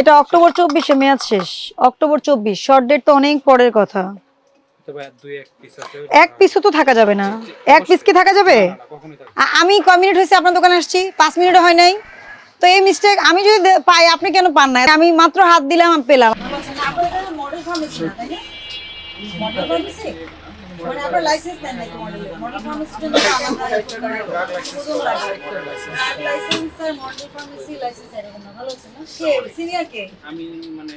এটা অক্টোবর চব্বিশে মেয়াদ শেষ। অক্টোবর চব্বিশ শর্ট ডেট তো অনেক পরের কথা। এক পিস পিসও তো থাকা যাবে না। এক পিস কি থাকা যাবে? আমি ক মিনিট হয়েছে আপনার দোকানে আসছি? পাঁচ মিনিট হয় নাই। তো এই মিস্টেক আমি যদি পাই আপনি কেন পান না? আমি মাত্র হাত দিলাম পেলাম। মানে আপনার লাইসেন্স দেন নাকি মডেলের মডেল ফার্মেসির জন্য তো আলাদা প্রথম লাগে ড্রাগ লাইসেন্স আর মডেল ফার্মেসি লাইসেন্স এরকম না ভালো হচ্ছে না কে সিনিয়র কে আমি মানে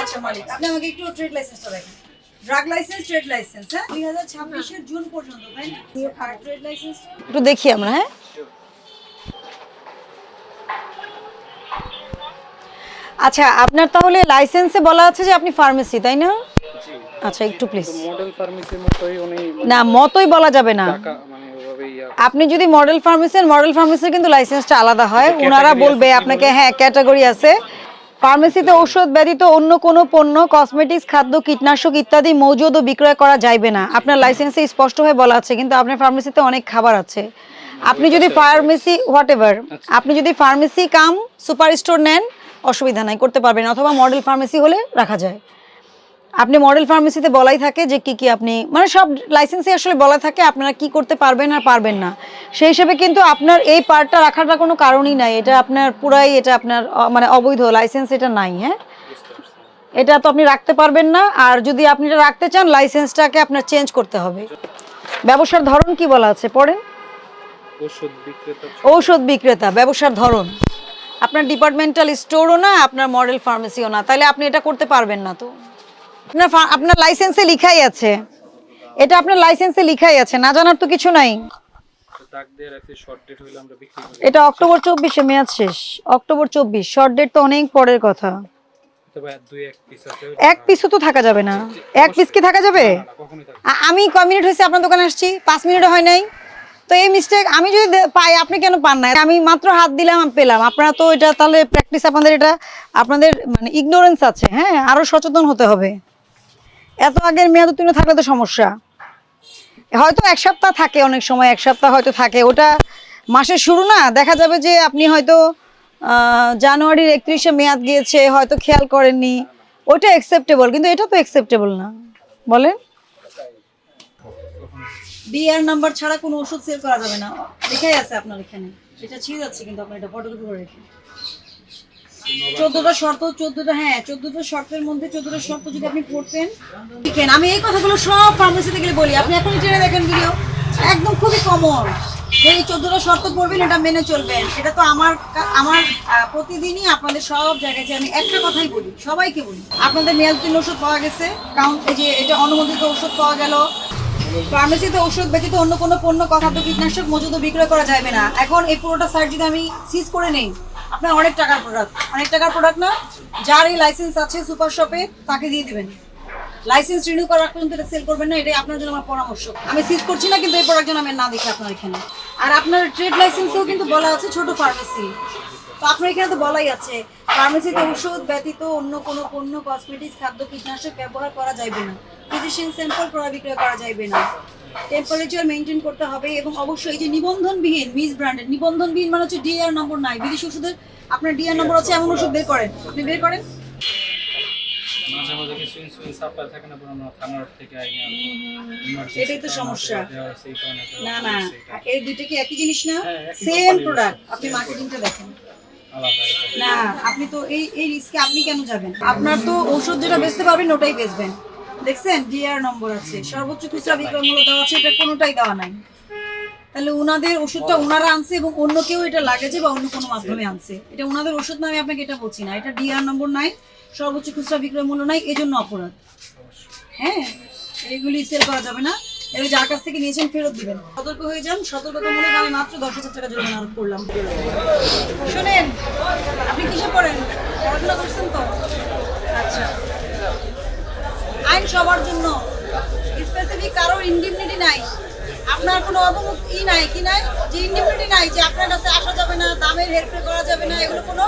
আচ্ছা মালিক। আপনি আমাকে একটু ট্রেড লাইসেন্সটা দেখেন। ড্রাগ লাইসেন্স ট্রেড লাইসেন্স হ্যাঁ? দুই হাজার ছাব্বিশের জুন পর্যন্ত তাই না? আর ট্রেড লাইসেন্সটা একটু দেখি আমরা হ্যাঁ? আচ্ছা আপনার তাহলে লাইসেন্সে বলা আছে যে আপনি ফার্মেসি তাই না? আচ্ছা একটু প্লিজ মডেল ফার্মেসির মতোই উনি না মতই বলা যাবে না। মানে আপনি যদি মডেল ফার্মেসির মডেল ফার্মেসির কিন্তু লাইসেন্সটা আলাদা হয়। ওনারা বলবে আপনাকে হ্যাঁ ক্যাটাগরি আছে। ফার্মেসিতে ঔষধ ব্যতীত অন্য কোনো পণ্য কসমেটিক্স খাদ্য কীটনাশক ইত্যাদি মজুদ ও বিক্রয় করা যাইবে না। আপনার লাইসেন্সে স্পষ্টভাবে বলা আছে কিন্তু আপনার ফার্মেসিতে অনেক খাবার আছে। আপনি যদি ফার্মেসি হোয়াট এভার আপনি যদি ফার্মেসি কাম সুপার স্টোর নেন অসুবিধা নাই করতে পারবেন। অথবা মডেল ফার্মেসি হলে রাখা যায়। আপনি মডেল ফার্মেসিতে বলাই থাকে যে কি কি আপনি মানে সব লাইসেন্সে আসলে বলা থাকে আপনারা কি করতে পারবেন আর পারবেন না। সেই হিসেবে কিন্তু আপনার এই পার্টটা রাখাটা কোনো কারণই নাই। এটা আপনার পুরাই এটা আপনার মানে অবৈধ লাইসেন্স এটা নাই হ্যাঁ? এটা তো আপনি রাখতে পারবেন না আর যদি আপনি এটা রাখতে চান লাইসেন্সটাকে আপনার চেঞ্জ করতে হবে। ব্যবসার ধরন কি বলা আছে? পড়েন। ঔষধ বিক্রেতা। ব্যবসার ধরন। আপনার ডিপার্টমেন্টাল স্টোরও না আপনার মডেল ফার্মেসিও না। তাহলে আপনি এটা করতে পারবেন না তো। আপনার আপনার লাইসেন্সে লিখাই আছে। এটা আপনার লাইসেন্সে লিখাই আছে না জানার তো কিছু নাই। এটা অক্টোবর চব্বিশে মেয়াদ শেষ। অক্টোবর চব্বিশ শর্ট ডেট তো অনেক পরের কথা। এক পিস পিসও তো থাকা যাবে না। এক পিস কি থাকা যাবে? আমি ক মিনিট হয়েছে আপনার দোকানে আসছি? পাঁচ মিনিটও হয় নাই। তো এই মিস্টেক আমি যদি পাই আপনি কেন পান না? আমি মাত্র হাত দিলাম আমি পেলাম। আপনারা তো এটা তাহলে প্র্যাকটিস আপনাদের এটা আপনাদের মানে ইগনোরেন্স আছে হ্যাঁ? আরও সচেতন হতে হবে। এত আগের মেয়াদ উত্তীর্ণ থাকলে তো সমস্যা। হয়তো এক সপ্তাহ থাকে অনেক সময়, এক সপ্তাহ হয়তো থাকে। ওটা মাসের শুরু না, দেখা যাবে যে আপনি হয়তো জানুয়ারির একত্রিশে মেয়াদ গিয়েছে, হয়তো খেয়াল করেননি। ওটা অ্যাকসেপ্টেবল কিন্তু এটা তো অ্যাকসেপ্টেবল না। বলেন। বিআর নাম্বার ছাড়া কোনো ওষুধ সেল করা যাবে না। লেখাই আছে আপনার এখানে। এটা ছিঁড়ে যাচ্ছে, কিন্তু আপনার এটা ফটোকপি করে রেখে। চোদ্দটা শর্ত, চোদ্দটা হ্যাঁ চোদ্দটা শর্তের মধ্যে চোদ্দটা শর্ত যদি আপনি পড়তেন। লিখেন, আমি এই কথাগুলো সব ফার্মেসিতে গেলে বলি, আপনি এখনই ট্রেনে দেখেন ভিডিও একদম খুবই কমন এই চোদ্দটা শর্ত পড়বেন, এটা মেনে চলবেন। এটা তো আমার আমার প্রতিদিনই আপনাদের সব জায়গায় আমি একটা কথাই বলি, সবাইকে বলি। আপনাদের মেয়াদ ওষুধ পাওয়া গেছে। কারণ এই যে এটা অনুমোদিত ওষুধ পাওয়া গেল। ফার্মেসিতে ওষুধ ব্যতীত অন্য কোনো পণ্য খাদ্য কীটনাশক মজুদ বিক্রয় করা যাবে না। এখন এই পুরোটা সাইট যদি আমি সিজ করে নেই আপনার অনেক টাকার প্রোডাক্ট অনেক টাকার প্রোডাক্ট না? যার এই লাইসেন্স আছে সুপার শপে তাকে দিয়ে দিবেন। লাইসেন্স রিনিউ করার পর্যন্ত এটা সেল করবেন না, এটাই আপনার জন্য আমার পরামর্শ। আমি সিজ করছি না, কিন্তু এই প্রোডাক্ট যেন আমি না দেখি আপনার এখানে। আর আপনার ট্রেড লাইসেন্সেও কিন্তু বলা আছে ছোট ফার্মেসি তো আপনার এখানে তো বলাই আছে ফার্মেসিতে ওষুধ ব্যতীত অন্য কোনো পণ্য কসমেটিক্স খাদ্য, কীটনাশক ব্যবহার করা যাবে না। ফিজিশিয়ান স্যাম্পল ক্রয় বিক্রয় করা যাবে না। টেম্পারেচার মেনটেন করতে হবে? এবং অবশ্যই এই যে নিবন্ধনবিহীন মিস ব্র্যান্ডেড নিবন্ধনবিহীন মানে হচ্ছে ডিআর নম্বর নাই। বিদেশি ওষুধের আপনার ডিআর নম্বর আছে এমন ওষুধ বের করেন। আপনি বের করেন? মাঝে মাঝে কিছু ইন্স্যুরেন্স সাপ্লাই থাকে না আমরা থানার থেকে আইনি এটাই তো সমস্যা। না না। এই দুইটা কি একই জিনিস না? হ্যাঁ, সেম প্রোডাক্ট আপনি মার্কেটিংটা দেখেন। না আপনি তো এই এই রিস্কে আপনি কেন যাবেন? আপনার তো ওষুধ যেটা বেচতে পারবেন ওটাই বেচবেন। দেখছেন? ডিআর নম্বর আছে। সর্বোচ্চ খুচরা বিক্রয় মূল্য দেওয়া আছে, এটা কোনোটাই দেওয়া নাই। তাহলে ওনাদের ওষুধটা ওনারা আনছে এবং অন্য কেউ এটা লাগেছে বা অন্য কোনো মাধ্যমে আনছে। এটা ওনাদের ওষুধ না, আমি আপনাকে এটা বলছি না। এটা ডিআর নম্বর নাই, সর্বোচ্চ খুচরা বিক্রয় মূল্য নাই, এজন্য অপরাধ। হ্যাঁ এগুলি সেল করা যাবে না। এবার যার কাছ থেকে নিয়েছেন, ফেরত দিবেন। সতর্ক হয়ে যান, সতর্কতামূলক আমি মাত্র দশ হাজার টাকা জরিমানা আরোপ করলাম। শোনেন, আপনি কিসে পড়েন পড়াশোনা করছেন তো আচ্ছা আইন সবার জন্য স্পেসিফিক কারোর ইন্ডিমনিটি নাই। আপনার কোনো অবমুখ ই নাই কি নাই? যে ইন্ডিমনিটি নাই, যে আপনার কাছে আসা যাবে না, দামের হেরফের করা যাবে না, এগুলো কোনো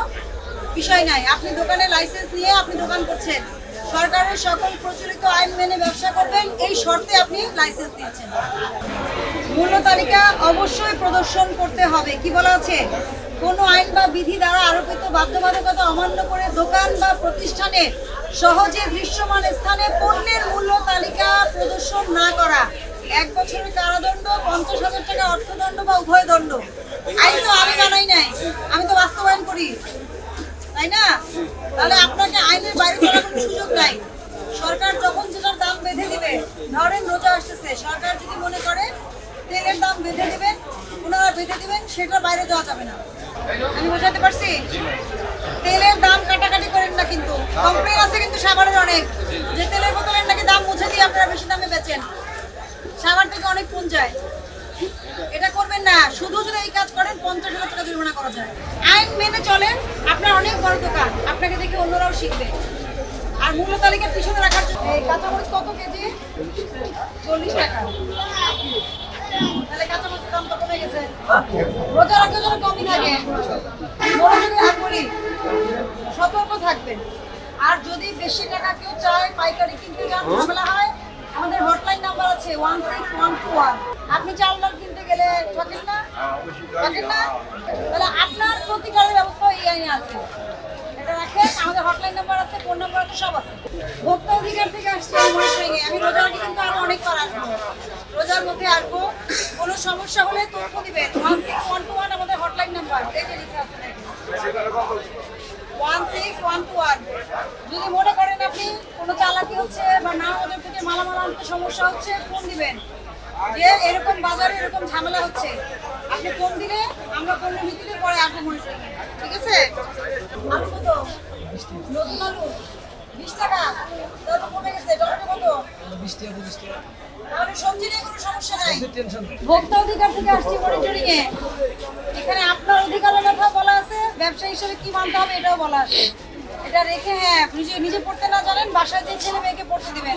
বিষয় নাই। আপনি দোকানে লাইসেন্স নিয়ে আপনি দোকান করছেন। সরকারের সকল প্রচলিত আইন মেনে ব্যবসা করবেন, এই শর্তে আপনি লাইসেন্স দিচ্ছেন মূল্য তালিকা অবশ্যই প্রদর্শন করতে হবে। কি বলা আছে? কোনো আইন বা বিধি দ্বারা আরোপিত বাধ্যবাধকতা অমান্য করে দোকান বা প্রতিষ্ঠানে সহজে দৃশ্যমান স্থানে পণ্যের মূল্য তালিকা প্রদর্শন না করা। এক বছরের কারাদণ্ড, পঞ্চাশ হাজার টাকা অর্থদণ্ড বা উভয় দণ্ড। আইন তো আমি বানাই নাই। আমি তো বাস্তবায়ন করি। তাই না? তাহলে আপনাকে আইনের বাইরে করার কোনো সুযোগ নাই। সরকার যখন যেটার দাম বেঁধে দিবে, ধরেন রোজা আসতেছে, সরকার যদি মনে করে তেলের দাম বেঁধে দিবেন ওনারা বেঁধে দিবেন, সেটার বাইরে যাওয়া যাবে না। আমি বোঝাতে পারছি? তেলের দাম কাটাকাটি করেন না কিন্তু। কমপ্লেন আছে কিন্তু সাবারের অনেক। যে তেলের বোতলের নাকি দাম মুছে দিয়ে আপনারা বেশি দামে বেচেন। সাবার থেকে অনেক যায় এটা করবেন না। শুধু যদি এই কাজ করেন, পঞ্চাশ হাজার টাকা জরিমানা করা যায়। আইন মেনে চলেন, আপনার অনেক বড় দোকান। আপনাকে দেখে অন্যরাও শিখবে। আর মূল্য তালিকার পিছনে রাখার জন্য এই কাঁচামরিচ কত কেজি? চল্লিশ টাকা। তাহলে কাঁচামরিচের দাম তো কমে গেছে? রোজা রাখার কমই থাকে সতর্ক থাকবেন। আর যদি বেশি টাকা কেউ চায় পাইকারি কিনতে যান, ঝামেলা হয়, আমাদের হটলাইন নাম্বার আছে one six one two one আপনি চাল ডাল কিনতে গেলে ঠকেন না তাহলে আপনার প্রতিকারের ব্যবস্থা এই আইনে আছে। এটা রাখেন, আমাদের হটলাইন নাম্বার আছে ফোন নাম্বার আছে, সব আছে। ভোক্তা অধিকার থেকে আসছে আমি আমি রোজার আগে কিন্তু আরও অনেক বার আসব। রোজার মধ্যে আসব। কোনো সমস্যা হলে তথ্য দিবেন। One six one two one আমাদের হটলাইন নাম্বার এই লিখে আছে one six one two one যদি মনে করেন আপনি কোনো চালাকি হচ্ছে বা না ওদের থেকে মালামাল আনতে সমস্যা হচ্ছে ফোন দিবেন। যে এরকম বাজারে এরকম ঝামেলা হচ্ছে আপনি ফোন দিলে আমরা পণ্য ভিত্তিতে পরে আসব মনে ঠিক আছে? আলু কত? নতুন আলু? বিশ টাকা? তাহলে তো কমে গেছে। টমেটো কত? তাহলে সবজি নিয়ে কোনো সমস্যা নাই। ভোক্তা অধিকার থেকে আসছি মনিটরিং এ। এখানে আপনার অধিকারের কথা বলা আছে। ব্যবসা হিসেবে কি মানতে হবে এটাও বলা আছে। এটা রেখে হ্যাঁ নিজে নিজে পড়তে না জানেন বাসায় যে ছেলে মেয়েকে পড়তে দিবেন।